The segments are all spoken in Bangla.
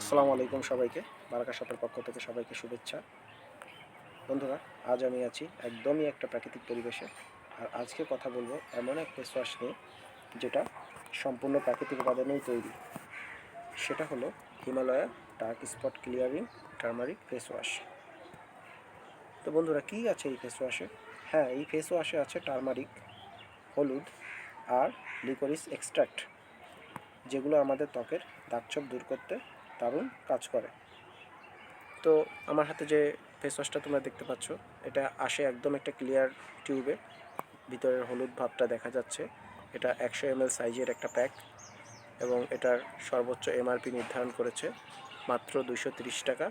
আসসালামু আলাইকুম সবাইকে, বারাকা শপের পক্ষ থেকে সবাইকে শুভেচ্ছা। বন্ধুরা, আজ আমি আছি একদমই একটা প্রাকৃতিক পরিবেশে, আর আজকে কথা বলব এমন এক ফেস ওয়াশ নিয়ে যেটা সম্পূর্ণ প্রাকৃতিক উপাদানেই তৈরি। সেটা হলো Himalaya dark spot clearing turmeric face wash তো বন্ধুরা, কী আছে এই ফেস ওয়াশে হ্যাঁ এই ফেস ওয়াশে আছে টার্মারিক হলুদ আর লিকোরিস এক্সট্রাক্ট যেগুলো আমাদের ত্বকের দাগছোপ দূর করতে দারুণ কাজ করে। তো আমার হাতে যে ফেস ওয়াশটা তোমরা দেখতে পাচ্ছ, এটা আসে একদম একটা ক্লিয়ার টিউবে ভিতরের হলুদ ভাবটা দেখা যাচ্ছে। এটা একশো এমএল সাইজের একটা প্যাক এবং এটার সর্বোচ্চ এমআরপি নির্ধারণ করেছে মাত্র তিরিশ টাকা।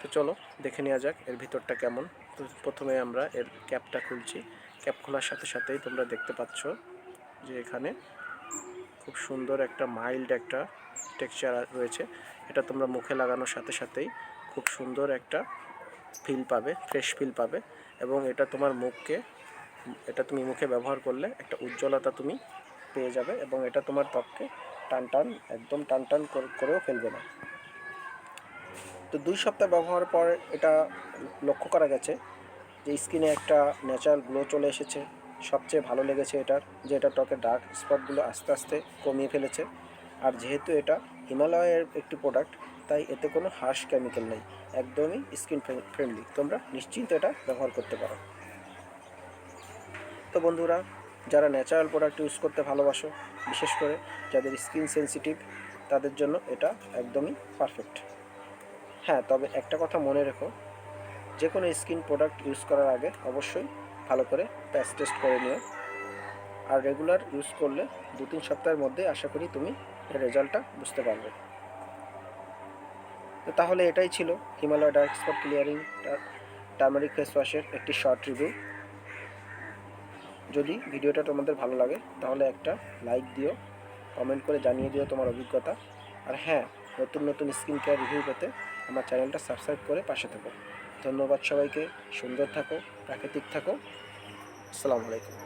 তো চলো দেখে নেওয়া যাক এর ভিতরটা কেমন। তো প্রথমে আমরা এর ক্যাপটা খুলছি। ক্যাপ খোলার সাথে সাথেই তোমরা দেখতে পাচ্ছ যে এখানে খুব সুন্দর একটা মাইল্ড একটা টেক্সচার রয়েছে। এটা তোমরা মুখে লাগানোর সাথে সাথেই খুব সুন্দর একটা ফিল পাবে ফ্রেশ ফিল পাবে এবং এটা তোমার মুখকে, এটা তুমি মুখে ব্যবহার করলে একটা উজ্জ্বলতা তুমি পেয়ে যাবে এবং এটা তোমার ত্বককে টান টান, একদম টান টান করে- করেও ফেলবে না। তো দুই সপ্তাহ ব্যবহারের পর এটা লক্ষ্য করা গেছে যে স্কিনে একটা ন্যাচারাল গ্লো চলে এসেছে। সবচেয়ে ভালো লেগেছে এটার, যে এটা ত্বকের ডার্ক স্পটগুলো আস্তে আস্তে কমিয়ে ফেলেছে। আর যেহেতু এটা হিমালয়ের একটি প্রোডাক্ট তাই এতে কোনো হার্শ কেমিক্যাল নেই। একদমই স্কিন ফ্রেন্ডলি তোমরা নিশ্চিন্ত এটা ব্যবহার করতে পারো। তো বন্ধুরা, যারা ন্যাচারাল প্রোডাক্ট ইউজ করতে ভালোবাসো, বিশেষ করে যাদের স্কিন সেনসিটিভ তাদের জন্য এটা একদমই পারফেক্ট হ্যাঁ তবে একটা কথা মনে রেখো যে কোনো স্কিন প্রোডাক্ট ইউজ করার আগে অবশ্যই ভালো করে প্যাচ টেস্ট করে নিও। আর রেগুলার ইউজ করলে দু তিন সপ্তাহের মধ্যে আশা করি তুমি রেজাল্টটা বুঝতে পারবে। তো তাহলে এটাই ছিল Himalaya dark spot clearing turmeric face ওয়াশের একটি শর্ট রিভিউ যদি ভিডিওটা তোমাদের ভালো লাগে, তাহলে একটা লাইক দিও কমেন্ট করে জানিয়ে দিও তোমার অভিজ্ঞতা। আর হ্যাঁ নতুন নতুন স্কিন কেয়ার রিভিউ পেতে আমার চ্যানেলটা সাবস্ক্রাইব করে পাশে থাকো। ধন্যবাদ সবাইকে। সুন্দর থাকো প্রাকৃতিক থাকো। আসসালামু আলাইকুম।